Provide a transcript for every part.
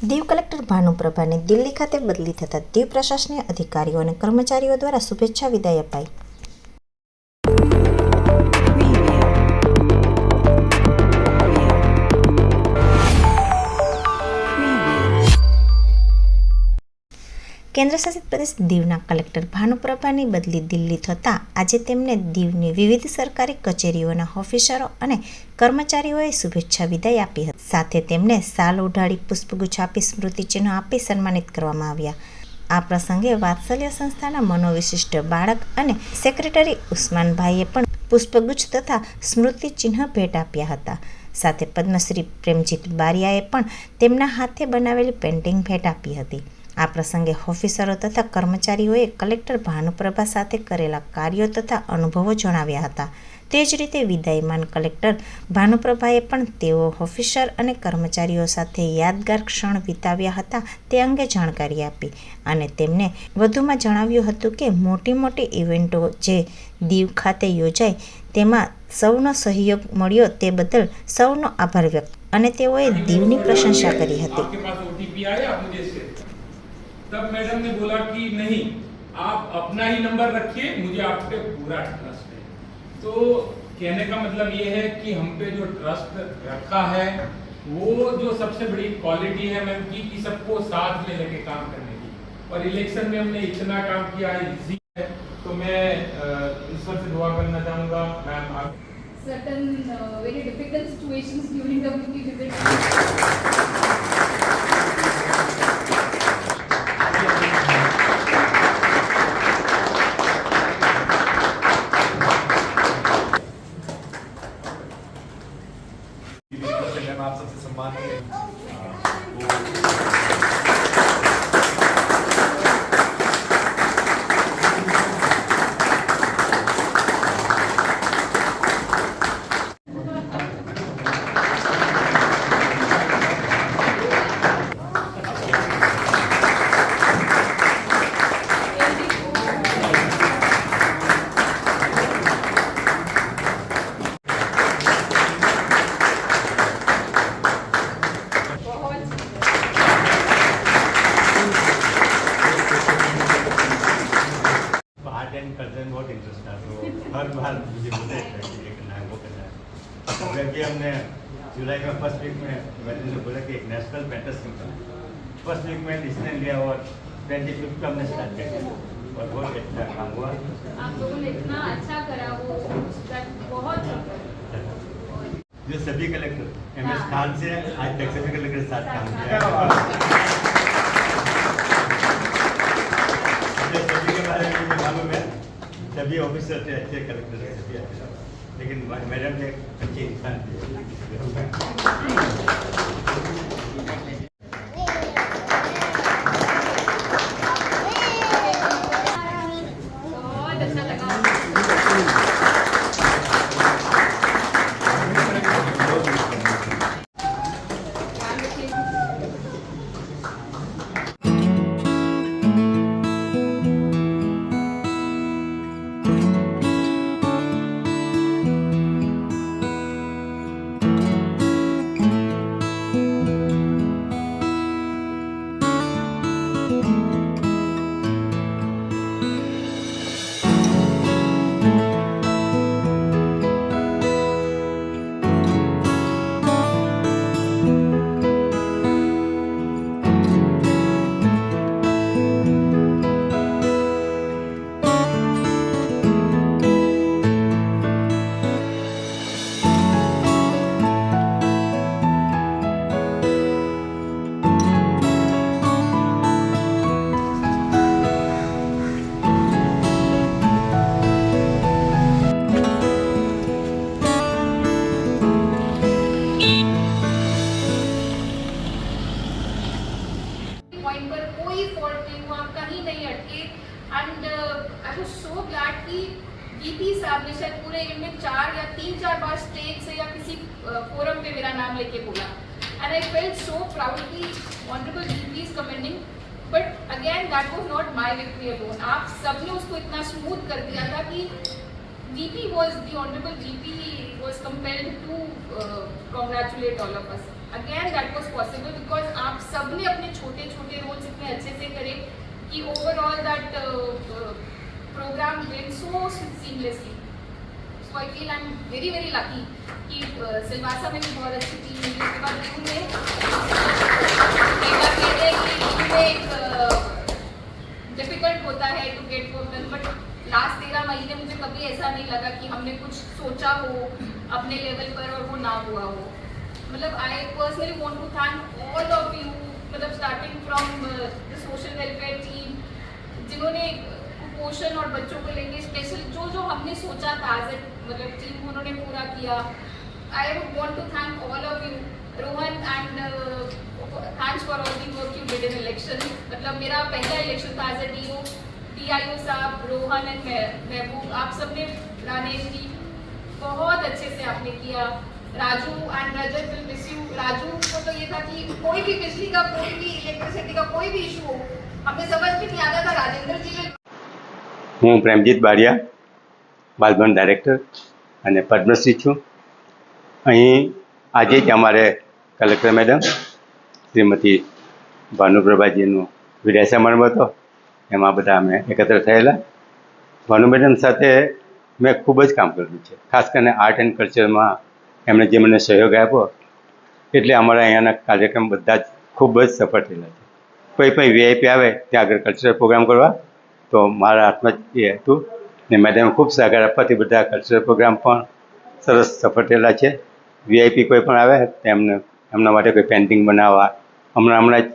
Diu collector ભાનુપ્રભાને Delhi ખાતે બદલી થતાં દીવ પ્રશાસનીય અધિકારીઓ અને કર્મચારીઓ દ્વારા શુભેચ્છા વિદાય અપાઈ. કેન્દ્રશાસિત પ્રદેશ દીવના કલેક્ટર ભાનુપ્રભાની બદલી દિલ્હી થતાં આજે તેમને દીવની વિવિધ સરકારી કચેરીઓના ઓફિસરો અને કર્મચારીઓએ શુભેચ્છા વિદાય આપી હતી. સાથે તેમને સાલ ઉઢાડી, પુષ્પગુચ્છ આપી, સ્મૃતિચિહ્ન આપી સન્માનિત કરવામાં આવ્યા. આ પ્રસંગે વાત્સલ્ય સંસ્થાના મનોવિશિષ્ટ બાળક અને સેક્રેટરી ઉસ્માનભાઈએ પણ પુષ્પગુચ્છ તથા સ્મૃતિચિહ્ન ભેટ આપ્યા હતા. સાથે પદ્મશ્રી પ્રેમજીત બારિયાએ પણ તેમના હાથે બનાવેલી પેન્ટિંગ ભેટ આપી હતી. આ પ્રસંગે ઓફિસરો તથા કર્મચારીઓએ કલેક્ટર ભાનુપ્રભા સાથે કરેલા કાર્યો તથા અનુભવો જણાવ્યા હતા. તે જ રીતે વિદાયમાન કલેક્ટર ભાનુપ્રભાએ પણ તેઓ ઓફિસર અને કર્મચારીઓ સાથે યાદગાર ક્ષણ વિતાવ્યા હતા તે અંગે જાણકારી આપી અને તેમને વધુમાં જણાવ્યું હતું કે મોટી મોટી ઇવેન્ટો જે દીવ ખાતે યોજાય તેમાં સૌનો સહયોગ મળ્યો તે બદલ સૌનો આભાર વ્યક્ત અને તેઓએ દીવની પ્રશંસા કરી હતી. तब मैडम ने बोला कि नहीं आप अपना ही नंबर रखिए मुझे आप पे पूरा ट्रस्ट है। तो कहने का मतलब ये है कि हम पे जो ट्रस्ट रखा है वो जो सबसे बड़ी क्वालिटी है मैम की कि सबको साथ में लेके काम करने की। और इलेक्शन में हमने इतना काम किया है इजी है। तो मैं ईश्वर से दुआ करना चाहूँगा मैम आप certain uh, very difficult situations during the. तो हमने जुलाई में फ़र्स्ट वीक में मैंने बोला कि एक नेशनल पेंटर्स कैंप करना फ़र्स्ट वीक में डिसीज़न लिया और ट्वेंटी फिफ्थ हमने स्टार्ट कर दिया और बहुत अच्छा काम हुआ। आप लोगों ने इतना अच्छा करा वो बहुत जो सभी कलेक्टर एम एस। खान से आज तक सभी कलेक्टर साथ काम किया। सभी के बारे में मालूम है सभी ऑफिसर थे अच्छे कलेक्टर थे लेकिन मैडम ने จริงครับ फॉल्ट नहीं हुआ कहीं नहीं अटके। एंड आई वो सो ग्लैड कि वीपी साहब ने शायद पूरे इवेंट में चार या तीन, चार बार स्टेज से या किसी फोरम पे मेरा नाम लेके बोला। And I feel so proud की honourable VP is commending but again that was not my victory alone आप सबने उसको इतना स्मूथ कर दिया था कि GP was the honorable GP was compelled to uh, congratulate all of us. Again, that was possible because आप सबने अपने छोटे छोटे roles इतने अच्छे से करे कि overall that uh, uh, program went so seamlessly. So I feel I'm very very lucky कि uh, सिलवासा में भी बहुत अच्छी team मिली उसके बाद team में कहते हैं कि यू में एक डिफ़िकल्ट होता है to get work done last तेरह महीने मुझे कभी ऐसा नहीं लगा कि हमने कुछ सोचा हो, अपने लेवल पर और वो ना हुआ हो। मतलब I personally want to thank all of you मतलब starting from the social welfare team जिन्होंने कुपोषण और बच्चों को लेके स्पेशल जो जो हमने सोचा था एज मतलब टीम उन्होंने पूरा किया। I would want to thank all of you Rohan and thanks for all the work you did in election मतलब मेरा पहला इलेक्शन था as A D O TIO साहब रोहन एंड महबूब आप सबने रानेश जी बहुत अच्छे से आपने किया Raju and Rajat will miss you Raju को तो ये था कि कोई भी बिजली का कोई भी इलेक्ट्रिसिटी का कोई भी इशू हो हमें समझ में नहीं आता था राजेंद्र जी ने હું પ્રેમજીત બારિયા બાલભવન ડાયરેક્ટર અને પદ્મશ્રી છું અહીં આજે જ અમારે કલેક્ટર મેડમ શ્રીમતી ભાનુપ્રભાજીનો વિદાય સમારંભ હતો એમાં બધા અમે એકત્ર થયેલા. ભાનુ મેડમ સાથે મેં ખૂબ જ કામ કર્યું છે. ખાસ કરીને આર્ટ એન્ડ કલ્ચરમાં એમણે જે મને સહયોગ આપ્યો, એટલે અમારા અહીંયાના કાર્યક્રમ બધા જ ખૂબ જ સફળ થયેલા છે. કોઈ પણ વીઆઈપી આવે, ત્યાં આગળ કલ્ચરલ પ્રોગ્રામ કરવા, તો મારા હાથમાં જ એ હતું. ને મેડમે ખૂબ સહકાર આપવાથી બધા કલ્ચરલ પ્રોગ્રામ પણ સરસ સફળ થયેલા છે. વીઆઈપી કોઈ પણ આવે, તો એમને માટે કોઈ પેઇન્ટિંગ બનાવવા. હમણાં હમણાં જ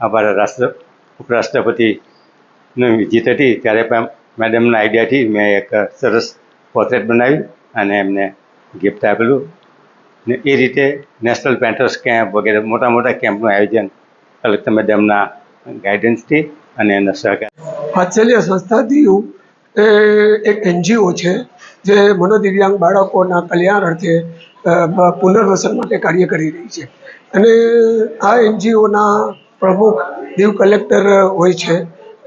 અમારા રાષ્ટ્ર ઉપરાષ્ટ્રપતિની વિઝિટ હતી ત્યારે પણ મેડમના આઈડિયાથી મેં એક સરસ પોર્ટ્રેટ બનાવી અને એમને ગિફ્ટ આપેલું. ને એ રીતે નેશનલ પેન્ટર્સ કેમ્પ વગેરે મોટા મોટા કેમ્પનું આયોજન કલેક્ટર મેડમના ગાઈડન્સથી અને એના સહકાર વાત્સલ્ય સંસ્થા દીવ એ એક એનજીઓ છે, જે મનોદિવ્યાંગ બાળકોના કલ્યાણ અર્થે પુનર્વસન માટે કાર્ય કરી રહી છે. અને આ એનજીઓના પ્રમુખ દીવ કલેક્ટર હોય છે.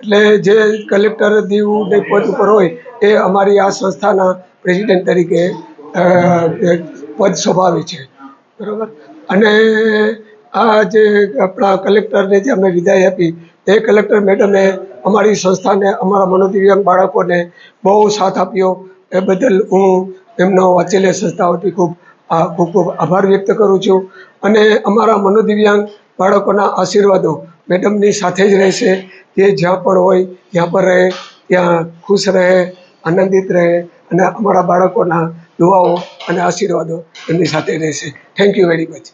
એટલે જે કલેક્ટર દીવ પદ ઉપર હોય, એ અમારી આ સંસ્થાના પ્રેસિડેન્ટ તરીકે પદ સ્વભાવે છે. બરાબર? અને આ જે આપણા કલેક્ટરને જે અમે વિદાય આપી, એ કલેક્ટર મેડમે અમારી સંસ્થાને, અમારા મનોદિવ્યાંગ બાળકોને બહુ સાથ આપ્યો. એ બદલ હું એમનો વાત્સલ્ય સંસ્થા વતી ખૂબ ખૂબ ખૂબ આભાર વ્યક્ત કરું છું. અને અમારા મનોદિવ્યાંગ બાળકોના આશીર્વાદો મેડમની સાથે જ રહેશે. તે જ્યાં પણ હોય, ત્યાં પર રહે, ત્યાં ખુશ રહે, આનંદિત રહે અને અમારા બાળકોના દુઆઓ અને આશીર્વાદો એમની સાથે રહેશે. Thank you very much